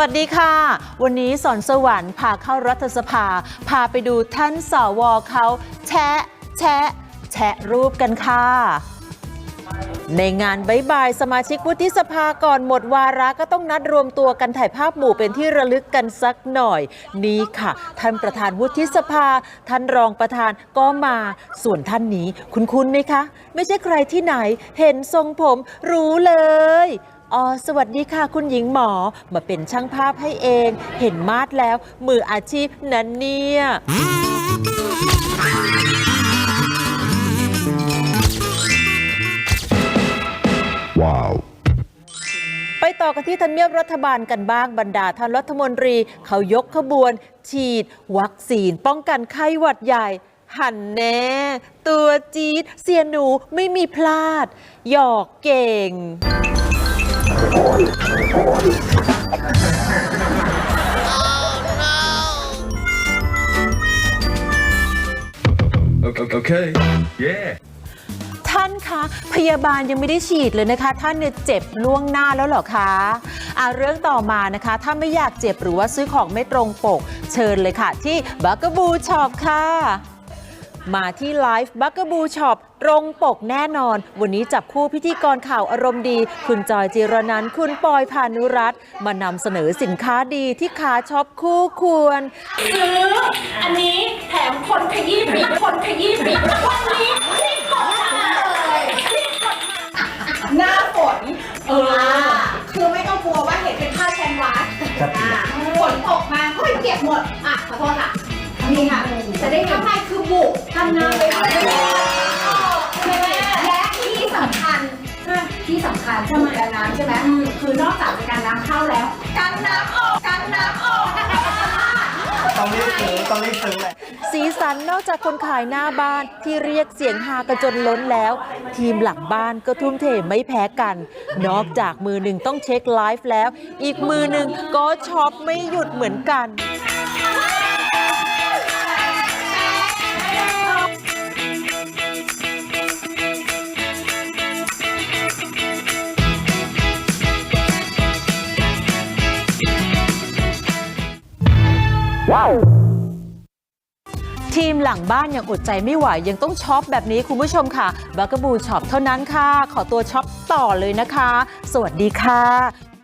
วัสดีค่ะ วันนี้สอนสวรรค์พาเข้ารัฐสภา พาไปดูท่านสวเขาแชะแชะแชะรูปกันค่ะ ในงานบายบายสมาชิกวุฒิสภาก่อนหมดวาระก็ต้องนัดรวมตัวกันถ่ายภาพหมู่เป็นที่ระลึกกันสักหน่อย นี่ค่ะ ท่านประธานวุฒิสภา ท่านรองประธานก็มาส่วนท่านนี้ คุณคุณไหมคะ ไม่ใช่ใครที่ไหน เห็นทรงผมรู้เลย อ๋อสวัสดีค่ะ คุณหญิงหมอมาเป็นช่างภาพให้เอง เห็นมาดแล้ว มืออาชีพนั้นเนี่ย Wow. ไปต่อกันที่ทำเนียบรัฐบาลกันบ้างบรรดาท่านรัฐมนตรี เขายกขบวน ฉีด วัคซีน ป้องกันไข้หวัดใหญ่ หันแน่ ตัวจี๊ดเสียหนูไม่มีพลาด หยอกเก่ง Okay. Yeah. ท่านคะพยาบาลยังไม่ได้ฉีดเลยนะคะ ท่านเนี่ยเจ็บล่วงหน้าแล้วเหรอคะอะเรื่องต่อมานะคะ ถ้าไม่อยากเจ็บหรือว่าซื้อของไม่ตรงปก เชิญเลยค่ะ ที่บักกบูช็อปค่ะ มาที่ไลฟ์บักกบูช็อปตรงปกแน่นอน วันนี้จับคู่พิธีกรข่าวอารมณ์ดี คุณจอยจิรนันท์คุณปอยพานุรัตน์มานำเสนอสินค้าดีที่ขาช็อปคู่ควร ซื้อ อันนี้แถมคนขยี้ปีกคนขยี้ปีกวันนี้รีบกดมาเลยรีบกดมาหน้าฝนเออคือไม่ต้องกลัวว่าเห็นเป็นผ้าแคนวาสอ่าฝนตกมาเฮ้ยเปียกหมด อะ ขอโทษค่ะ นี่ค่ะ จะได้ข้างในคือ บุกทำนาไปเลยและที่สำคัญที่สำคัญคือการน้ำใช่ไหมคือนอกจากจะการน้ำเข้าแล้วกันน้ำออกกันน้ำออกต้องรีบซื้อต้องรีบซื้อเลยสีสันนอกจากคนขายหน้าบ้านที่เรียกเสียงฮากันจนล้นแล้ว ทีมหลังบ้านก็ทุ่มเทไม่แพ้กัน นอกจากมือหนึ่งต้องเช็คไลฟ์แล้ว อีกมือหนึ่งก็ช็อปไม่หยุดเหมือนกัน ทีมหลังบ้านยังอดใจไม่ไหวยังต้องช็อปแบบนี้คุณผู้ชมค่ะบักกบูช็อปเท่านั้นค่ะ ขอตัวช็อปต่อเลยนะคะ สวัสดีค่ะ